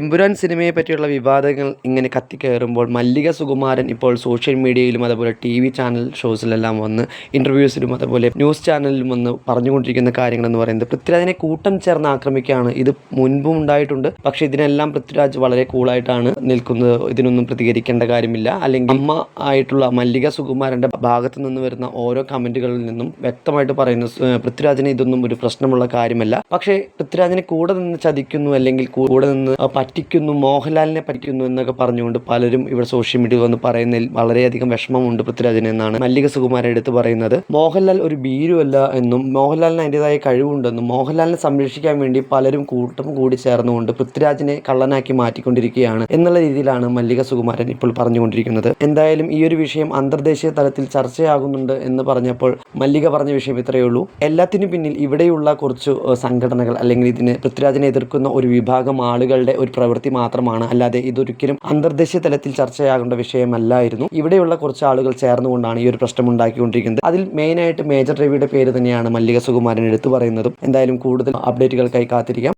എമ്പുരാൻ സിനിമയെ പറ്റിയുള്ള വിവാദങ്ങൾ ഇങ്ങനെ കത്തിക്കയറുമ്പോൾ മല്ലിക സുകുമാരൻ ഇപ്പോൾ സോഷ്യൽ മീഡിയയിലും അതുപോലെ ടി വി ചാനൽ ഷോസിലെല്ലാം വന്ന് ഇന്റർവ്യൂസിലും അതുപോലെ ന്യൂസ് ചാനലിലും വന്ന് പറഞ്ഞുകൊണ്ടിരിക്കുന്ന കാര്യങ്ങളെന്ന് പറയുന്നത് പൃഥ്വിരാജിനെ കൂട്ടം ചേർന്ന് ആക്രമിക്കുകയാണ്. ഇത് മുൻപും ഉണ്ടായിട്ടുണ്ട്. പക്ഷേ ഇതിനെല്ലാം പൃഥ്വിരാജ് വളരെ കൂളായിട്ടാണ് നിൽക്കുന്നത്. ഇതിനൊന്നും പ്രതികരിക്കേണ്ട കാര്യമില്ല. അല്ലെങ്കിൽ അമ്മ ആയിട്ടുള്ള മല്ലിക സുകുമാരന്റെ ഭാഗത്തു നിന്ന് വരുന്ന ഓരോ കമന്റുകളിൽ നിന്നും വ്യക്തമായിട്ട് പറയുന്നു പൃഥ്വിരാജിന് ഇതൊന്നും ഒരു പ്രശ്നമുള്ള കാര്യമല്ല. പക്ഷേ പൃഥ്വിരാജിനെ കൂടെ നിന്ന് ചതിക്കുന്നു അല്ലെങ്കിൽ കൂടെ നിന്ന് പറ്റിക്കുന്നു മോഹൻലാലിനെ പറ്റിക്കുന്നു എന്നൊക്കെ പറഞ്ഞുകൊണ്ട് പലരും ഇവിടെ സോഷ്യൽ മീഡിയയിൽ വന്ന് പറയുന്നതിൽ വളരെയധികം വിഷമമുണ്ട് പൃഥ്വിരാജിന് എന്നാണ് മല്ലിക സുകുമാരൻ എടുത്ത് പറയുന്നത്. മോഹൻലാൽ ഒരു ഭീരുവല്ല എന്നും മോഹൻലാലിന് അതിന്റെതായ കഴിവുണ്ടെന്നും മോഹൻലാലിനെ സംരക്ഷിക്കാൻ വേണ്ടി പലരും കൂട്ടം കൂടി ചേർന്നുകൊണ്ട് പൃഥ്വിരാജിനെ കള്ളനാക്കി മാറ്റിക്കൊണ്ടിരിക്കുകയാണ് എന്നുള്ള രീതിയിലാണ് മല്ലിക സുകുമാരൻ ഇപ്പോൾ പറഞ്ഞുകൊണ്ടിരിക്കുന്നത്. എന്തായാലും ഈ ഒരു വിഷയം അന്തർദേശീയ തലത്തിൽ ചർച്ചയാകുന്നുണ്ട് എന്ന് പറഞ്ഞപ്പോൾ മല്ലിക പറഞ്ഞ വിഷയം ഇത്രയേ ഉള്ളൂ. എല്ലാത്തിനും പിന്നിൽ ഇവിടെയുള്ള കുറച്ച് സംഘടനകൾ അല്ലെങ്കിൽ ഇതിനെ പൃഥ്വിരാജിനെ എതിർക്കുന്ന ഒരു വിഭാഗം ആളുകളുടെ ഒരു പ്രവൃത്തി മാത്രമാണ്. അല്ലാതെ ഇതൊരിക്കലും അന്തർദേശീയ തലത്തിൽ ചർച്ചയാകേണ്ട വിഷയമല്ലായിരുന്നു. ഇവിടെയുള്ള കുറച്ച് ആളുകൾ ചേർന്നുകൊണ്ടാണ് ഈ ഒരു പ്രശ്നം ഉണ്ടാക്കിക്കൊണ്ടിരിക്കുന്നത്. അതിൽ മെയിനായിട്ട് മേജർ രവിയുടെ പേര് തന്നെയാണ് മല്ലിക സുകുമാരൻ എടുത്തു പറയുന്നതും. എന്തായാലും കൂടുതൽ അപ്ഡേറ്റുകൾക്കായി കാത്തിരിക്കാം.